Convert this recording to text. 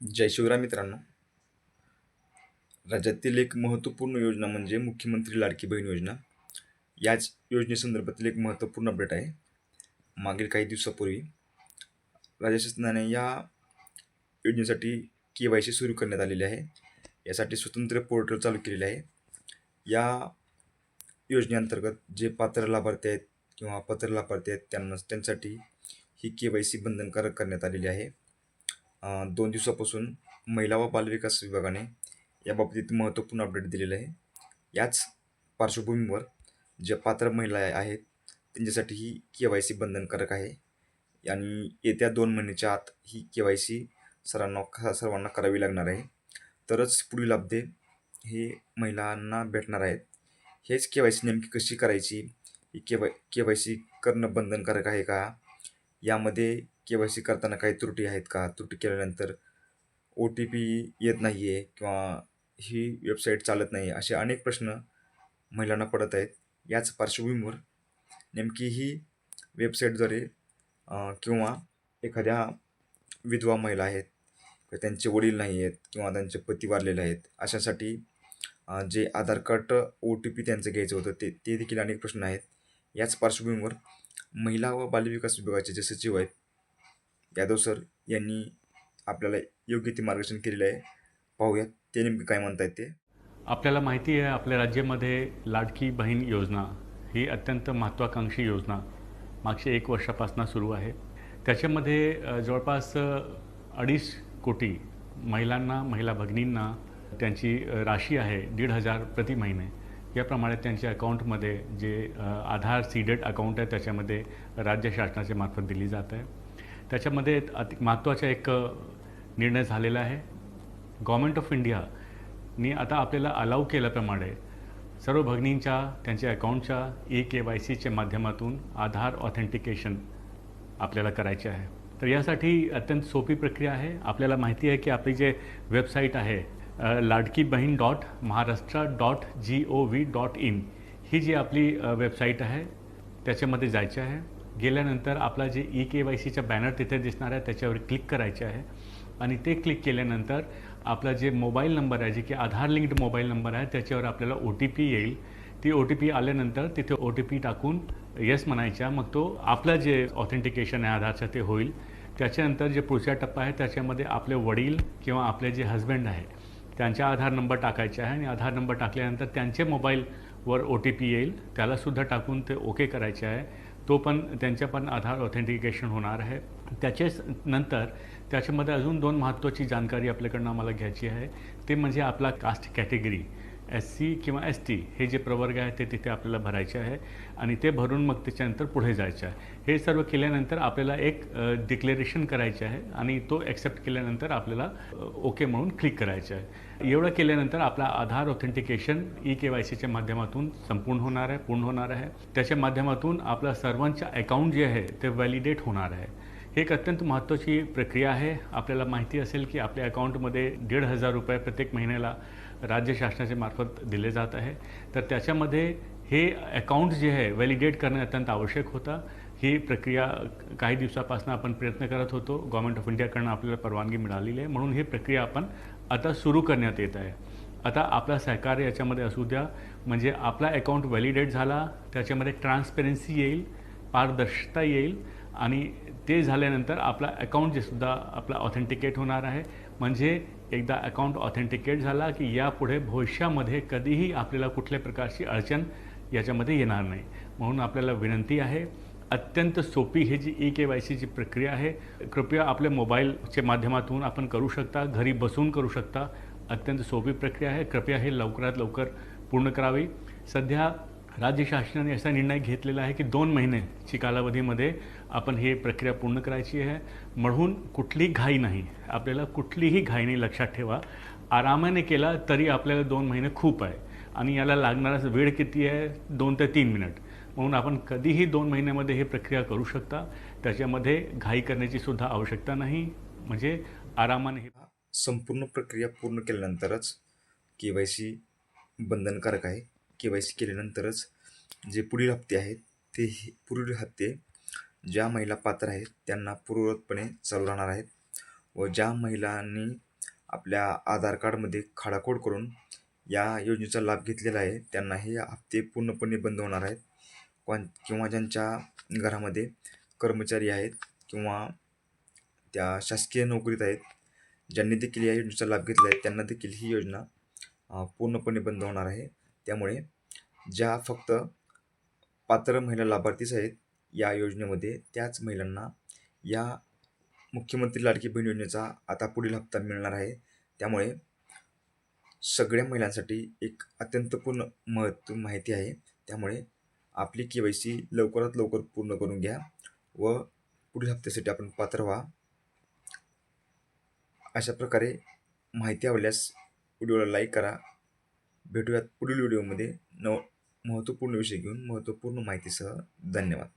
जय शिवराय मित्रांनो. राज्यातील एक महत्त्वपूर्ण योजना म्हणजे मुख्यमंत्री लाडकी बहीण योजना. याच योजनेसंदर्भातील एक महत्त्वपूर्ण अपडेट आहे. मागील काही दिवसापूर्वी राज्य शासनाने या योजनेसाठी के वाय सी सुरू करण्यात आलेली आहे. यासाठी स्वतंत्र पोर्टल चालू केलेले आहे. या योजनेअंतर्गत जे पात्र लाभार्थी आहेत किंवा पात्र लाभार्थी आहेत त्यांना त्यांसाठी ही के वाय सी बंधनकारक करण्यात आलेली आहे. दोन दिवसापासून महिला व बालविकास विभागाने याबाबतीत महत्त्वपूर्ण अपडेट दिलेलं आहे. याच पार्श्वभूमीवर ज्या पात्र महिला आहेत त्यांच्यासाठी ही के वाय सी बंधनकारक आहे. आणि येत्या दोन महिन्याच्या आत ही के वाय सी सर्वांना सर्वांना करावी लागणार आहे. तरच पुढील लाभदे हे महिलांना भेटणार आहेत. हेच के वाय सी नेमकी कशी करायची? ही K Y K Y C करणं बंधनकारक आहे का? यामध्ये के वाय सी करताना काही त्रुटी आहेत का? त्रुटी केल्यानंतर ओ टी पी येत नाही आहे किंवा ही वेबसाईट चालत नाही असे अनेक प्रश्न महिलांना पडत आहेत. याच पार्श्वभूमीवर नेमकी ही वेबसाईटद्वारे किंवा एखाद्या विधवा महिला आहेत किंवा त्यांचे वडील नाही आहेत किंवा त्यांचे पती वारलेले आहेत अशासाठी जे Aadhaar card O T P त्यांचं घ्यायचं होतं ते ते देखील अनेक प्रश्न आहेत. याच पार्श्वभूमीवर महिला व बालविकास विभागाचे जे सचिव आहेत यादव सर यांनी आपल्याला योग्य ते मार्गदर्शन केलेलं आहे. पाहूयात ते नेमके काय म्हणत आहेत ते. आपल्याला माहिती आहे आपल्या राज्यामध्ये लाडकी बहीण योजना ही अत्यंत महत्त्वाकांक्षी योजना मागच्या एक वर्षापासून सुरू आहे. त्याच्यामध्ये जवळपास अडीच कोटी महिलांना महिला भगिनींना त्यांची राशी आहे दीड हजार प्रति महिने. याप्रमाणे त्यांच्या अकाउंटमध्ये जे आधार सीडेड अकाउंट आहे त्याच्यामध्ये राज्य शासनाच्या मार्फत दिली जात आहे. त्याच्यामध्ये अति महत्त्वाचा एक निर्णय झालेला आहे. गव्हर्मेंट ऑफ इंडियानी आता आपल्याला अलाव केल्याप्रमाणे सर्व भगिनींच्या त्यांच्या अकाउंटच्या ई के वाय सीच्या माध्यमातून आधार ऑथेंटिकेशन आपल्याला करायचे आहे. तर यासाठी अत्यंत सोपी प्रक्रिया आहे. आपल्याला माहिती आहे की आपली जे वेबसाईट आहे Ladki Bahin dot Maharashtra dot G O V dot in ही जी आपली वेबसाईट आहे त्याच्यामध्ये जायचे आहे. गेल्यानंतर आपला जे ई के वाय सीचा बॅनर तिथे दिसणार आहे त्याच्यावर क्लिक करायचे आहे. आणि ते क्लिक केल्यानंतर आपला जे मोबाईल नंबर आहे जे की आधार लिंक्ड मोबाईल नंबर आहे त्याच्यावर आपल्याला ओ टी पी येईल. ती ओ टी पी आल्यानंतर तिथे ओ टी पी टाकून येस म्हणायच्या. मग तो आपला जे ऑथेंटिकेशन आहे आधारचं ते होईल. त्याच्यानंतर जे पुढचा टप्पा आहे त्याच्यामध्ये आपले वडील किंवा आपले जे हस्बंड आहे त्यांचा आधार नंबर टाकायचा आहे. आणि आधार नंबर टाकल्यानंतर त्यांचे मोबाईलवर ओ टी पी येईल. त्यालासुद्धा टाकून ते ओके करायचे आहे. तो पण त्यांच्या पण आधार ऑथेंटिकेशन होणार आहे. त्याचेच नंतर त्याच्यामध्ये अजून दोन महत्त्वाची जानकारी आपल्याकडनं आम्हाला घ्यायची आहे. ते म्हणजे आपला कास्ट कॅटेगरी एस सी किंवा एस टी हे जे प्रवर्ग आहे ते तिथे आपल्याला भरायचे आहे आणि ते भरून मग त्याच्यानंतर पुढे जायचं आहे. हे सर्व केल्यानंतर आपल्याला एक डिक्लेरेशन करायचे आहे आणि तो ॲक्सेप्ट केल्यानंतर आपल्याला ओके म्हणून क्लिक करायचं आहे. एवढं केल्यानंतर आपला Aadhaar authentication E K Y सीच्या माध्यमातून संपूर्ण होणार आहे पूर्ण होणार आहे. त्याच्या माध्यमातून आपला सर्वांच्या अकाउंट जे आहे ते व्हॅलिडेट होणार आहे. ही एक अत्यंत महत्त्वाची प्रक्रिया आहे. आपल्याला माहिती असेल की आपल्या अकाउंटमध्ये दीड हजार रुपये प्रत्येक महिन्याला राज्य शासनाच्या मार्फत दिले जात आहे. तर त्याच्यामध्ये हे अकाउंट जे आहे व्हॅलिडेट करणं अत्यंत आवश्यक होतं. ही प्रक्रिया काही दिवसापासून आपण प्रयत्न करत होतो. गव्हर्मेंट ऑफ इंडियाकडनं आपल्याला परवानगी मिळालेली आहे. म्हणून ही प्रक्रिया आपण आता सुरू करण्यात येत आहे. आता आपला सहकार्य याच्यामध्ये असू द्या म्हणजे आपला अकाउंट व्हॅलिडेट झाला त्याच्यामध्ये ट्रान्सपेरन्सी येईल पारदर्शकता येईल आणि ते झाल्यानंतर आपला अकाउंट जे सुद्धा आपला ऑथेंटिकेट होणार आहे म्हणजे एकदा अकाउंट ऑथेंटिकेट झाला की यापुढे भविष्यामध्ये कधीही आपल्याला कुठल्या प्रकारची अडचण याच्यामध्ये येणार नाही. म्हणून आपल्याला विनंती आहे अत्यंत सोपी ही जी ई के वाय सीची प्रक्रिया आहे कृपया आपल्या मोबाईलच्या माध्यमातून आपण करू शकता घरी बसून करू शकता. अत्यंत सोपी प्रक्रिया आहे. कृपया हे लवकरात लवकर पूर्ण करावी. सध्या राज्य शासनाने असा निर्णय घेतलेला आहे की दोन महिन्याची कालावधीमध्ये आपण ही प्रक्रिया पूर्ण करायची आहे. म्हणून कुठली घाई नाही. आपल्याला कुठलीही घाई नाही लक्षात ठेवा. आरामाने केला तरी आपल्याला दोन महिने खूप आहे. आणि याला लागणारा वेळ किती आहे? दोन ते तीन मिनिट. म्हणून आपण कधीही दोन महिन्यामध्ये ही प्रक्रिया करू शकता. त्याच्यामध्ये घाई करण्याची सुद्धा आवश्यकता नाही. म्हणजे आरामाने संपूर्ण प्रक्रिया पूर्ण केल्यानंतरच के वाय सी बंधनकारक आहे. के वाय सी केल्यानंतरच जे पुढील हप्ते आहेत ते पुढील हप्ते ज्या महिला पात्र आहेत त्यांना पूर्ववतपणे चालू राहणार आहेत व ज्या महिलांनी आपल्या आधार कार्डमध्ये खाडाखोड करून या योजनेचा लाभ घेतलेला आहे त्यांना हे हप्ते पूर्णपणे बंद होणार आहेत. कोण किंवा ज्यांच्या घरामध्ये कर्मचारी आहेत किंवा त्या शासकीय नोकरीत आहेत ज्यांनी देखील या योजनेचा लाभ घेतला आहे त्यांना देखील ही योजना पूर्णपणे बंद होणार आहे. त्यामुळे ज्या फक्त पात्र महिला लाभार्थीच आहेत या योजनेमध्ये त्याच महिलांना या मुख्यमंत्री लाडकी बहीण योजनेचा आता पुढील हप्ता मिळणार आहे. त्यामुळे सगळ्या महिलांसाठी एक अत्यंत पूर्ण महत्त्व माहिती आहे. त्यामुळे आपली के वाय सी लवकरात लवकर पूर्ण करून घ्या व पुढील हप्त्यासाठी आपण पात्र व्हा. अशा प्रकारे माहिती आवडल्यास व्हिडिओला लाईक करा भेटूयात पुढील व्हिडिओमध्ये. नव महत्त्वपूर्ण विषय घेऊन महत्त्वपूर्ण माहितीसह धन्यवाद.